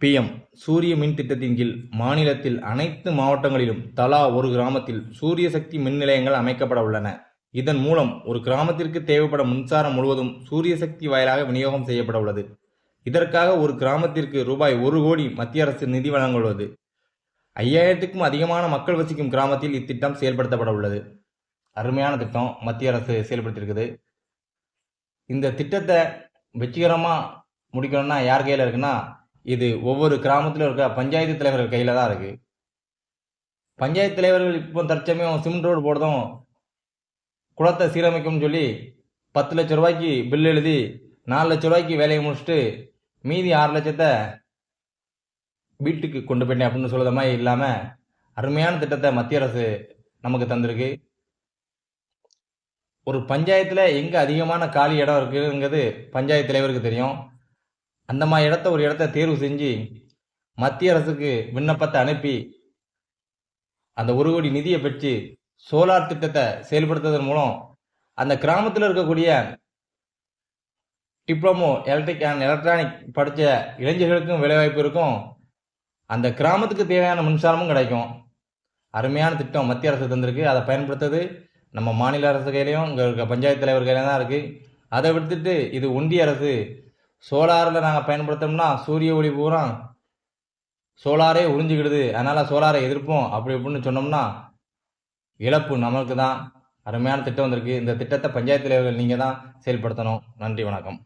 PM சூரிய மின் திட்டத்தின் கீழ் மாநிலத்தில் அனைத்து மாவட்டங்களிலும் தலா ஒரு கிராமத்தில் சூரிய சக்தி மின் நிலையங்கள் அமைக்கப்பட உள்ளன. இதன் மூலம் ஒரு கிராமத்திற்கு தேவைப்படும் மின்சாரம் முழுவதும் சூரிய சக்தி வாயிலாக விநியோகம் செய்யப்பட உள்ளது. இதற்காக ஒரு கிராமத்திற்கு ரூபாய் ஒரு கோடி மத்திய அரசு நிதி வழங்குள்ளது ஐயாயிரத்துக்கும் அதிகமான மக்கள் வசிக்கும் கிராமத்தில் இத்திட்டம் செயல்படுத்தப்பட உள்ளது. அருமையான திட்டம் மத்திய அரசு செயல்படுத்தியிருக்குது. இந்த திட்டத்தை வெற்றிகரமாக முடிக்கணும்னா யார் கையில் இருக்குன்னா இது ஒவ்வொரு கிராமத்திலும் இருக்க பஞ்சாயத்து தலைவர்கள் கையில் தான் இருக்குது பஞ்சாயத்து தலைவர்கள் இப்போ தற்சமயம் சிமெண்ட் ரோடு போடுறதும் குளத்தை சீரமைக்கும்னு சொல்லி பத்து லட்ச ரூபாய்க்கு பில் எழுதி நாலு லட்ச ரூபாய்க்கு வேலையை முடிச்சுட்டு மீதி ஆறு லட்சத்தை வீட்டுக்கு கொண்டு போயிட்டேன் அப்படின்னு சொல்லுற மாதிரி இல்லாமல் அருமையான திட்டத்தை மத்திய அரசு நமக்கு தந்திருக்கு. ஒரு பஞ்சாயத்தில் எங்கே அதிகமான காலி இடம் இருக்குங்கிறது பஞ்சாயத்து தலைவருக்கு தெரியும். அந்த மாதிரி இடத்த ஒரு இடத்த தேர்வு செஞ்சு மத்திய அரசுக்கு விண்ணப்பத்தை அனுப்பி அந்த ஒரு கோடி நிதியை பெற்று சோலார் திட்டத்தை செயல்படுத்துவதன் மூலம் அந்த கிராமத்தில் இருக்கக்கூடிய டிப்ளமோ எலக்ட்ரிக் அண்ட் எலக்ட்ரானிக் படித்த இளைஞர்களுக்கும் வேலைவாய்ப்பு இருக்கும். அந்த கிராமத்துக்கு தேவையான மின்சாரமும் கிடைக்கும். அருமையான திட்டம் மத்திய அரசு தந்திருக்கு. அதை பயன்படுத்துறது நம்ம மாநில அரசு கையிலையும் இங்கே இருக்க பஞ்சாயத்து தலைவர் கையில தான் இருக்குது அதை விடுத்துட்டு இது ஒன்றிய அரசு சோலாரில் நாங்கள் பயன்படுத்தோம்னா சூரிய ஒளி பூரா சோலாரே உறிஞ்சிக்கிடுது. அதனால் சோலாரை எதிர்ப்போம். அப்படி இப்படின்னு சொன்னோம்னா இழப்பு நமக்கு தான் அருமையான திட்டம் வந்திருக்கு. இந்த திட்டத்தை பஞ்சாயத்து தலைவர்கள் நீங்கள் தான் செயல்படுத்தணும். நன்றி வணக்கம்.